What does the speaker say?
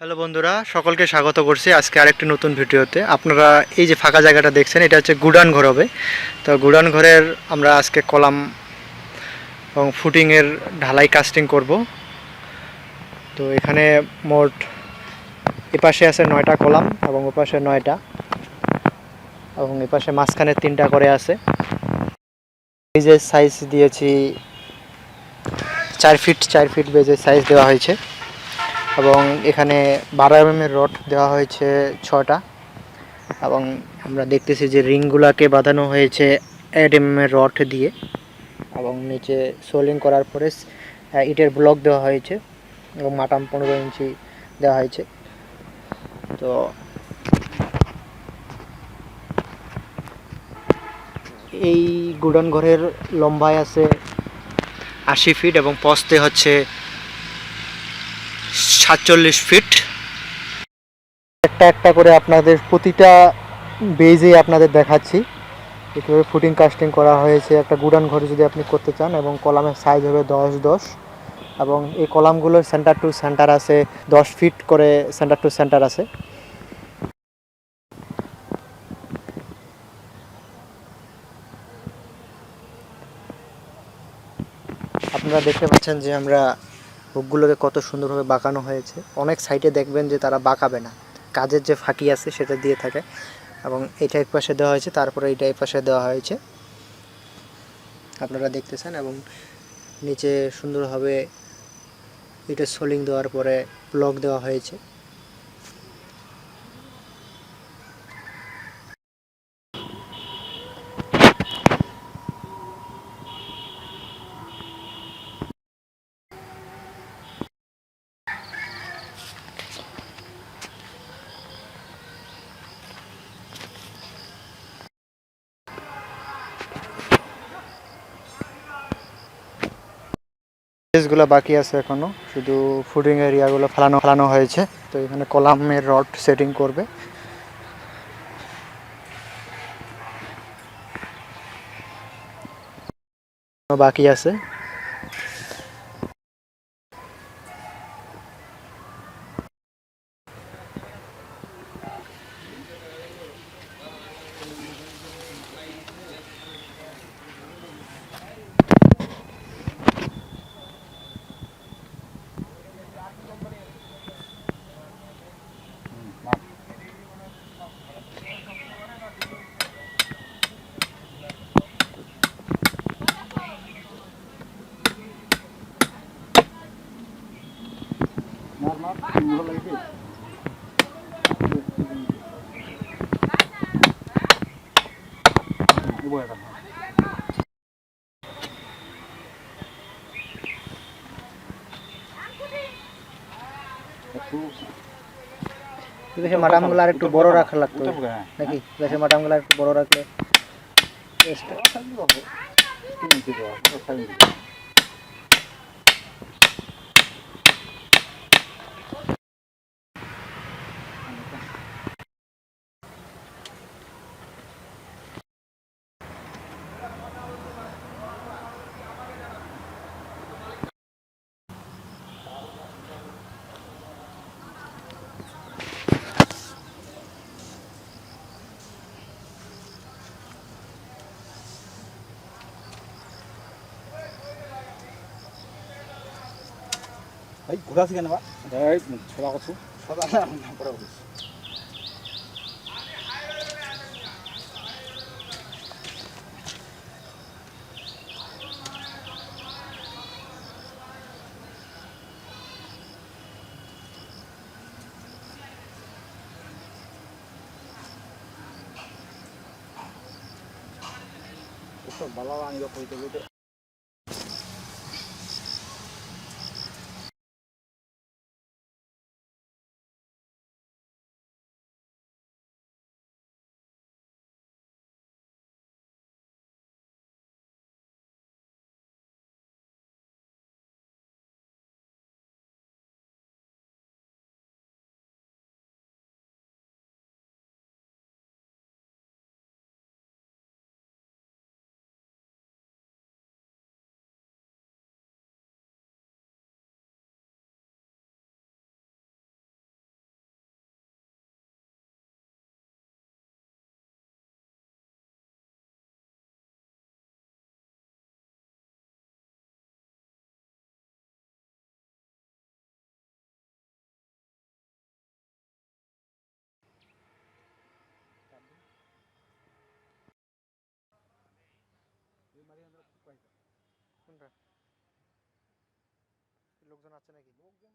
Hello বন্ধুরা, সকলকে স্বাগত করছি আজকে আরেকটি নতুন ভিডিওতে। আপনারা এই যে ফাঁকা জায়গাটা দেখছেন, এটা হচ্ছে গুডান ঘর হবে। তো গুডান ঘরের আমরা আজকে কলাম এবং ফুটিংয়ের ঢালাই কাস্টিং করব। তো এখানে মোট এপাশে আছে নয়টা কলাম এবং ওপাশে নয়টা এবং এপাশে মাঝখানে তিনটা করে আছে। এই যে সাইজ দিয়েছি, চার ফিট চার ফিট বেজে সাইজ দেওয়া হয়েছে। এবং এখানে বারো এম এর রড দেওয়া হয়েছে ছটা এবং আমরা দেখতেছি যে রিংগুলাকে বাঁধানো হয়েছে এম এর রড দিয়ে। এবং নিচে সোলিং করার পরে ইটের ব্লক দেওয়া হয়েছে এবং মাটাম পনেরো ইঞ্চি দেওয়া হয়েছে। তো এই গুডন ঘরের লম্বায় আছে আশি ফিট এবং পস্তে হচ্ছে সাতচল্লিশ ফিট একটা একটা করে আপনাদের প্রতিটা বেজে আপনাদের দেখাচ্ছি। কীভাবে ফুটিং কাস্টিং করা হয়েছে। একটা গুডান ঘরে যদি আপনি করতে চান এবং কলামের সাইজ হবে দশ দশ এবং এই কলামগুলোর সেন্টার টু সেন্টার আছে, দশ ফিট করে সেন্টার টু সেন্টার আছে। আপনারা দেখতে পাচ্ছেন যে আমরা হুকগুলোকে কত সুন্দরভাবে বাঁকানো হয়েছে। অনেক সাইডে দেখবেন যে তারা বাঁকাবে না। কাজের যে ফাঁকি আছে সেটা দিয়ে থাকে এবং এটা এক পাশে দেওয়া হয়েছে, তারপরে এটা এক পাশে দেওয়া হয়েছে। আপনারা দেখতেছেন এবং নিচে সুন্দরভাবে এটা সোলিং দেওয়ার পরে ব্লক দেওয়া হয়েছে। গুলো বাকি আছে এখনও। শুধু ফুডিং এরিয়াগুলো ফেলানো ফেলানো হয়েছে। তো এখানে কলামের রড সেটিং করবে। বাকি আছে। দেশে মাটামগুলো আর একটু বড় রাখা লাগতো নাকি? দেশে মাটামগুলো আর একটু বড় রাখলে ভাই ঘোরা আছে কেন বা? এই ছড়া কছু ছড়া পরে বলিস বালা আনিব কইতে লোকজন আছে নাকি? লোকজন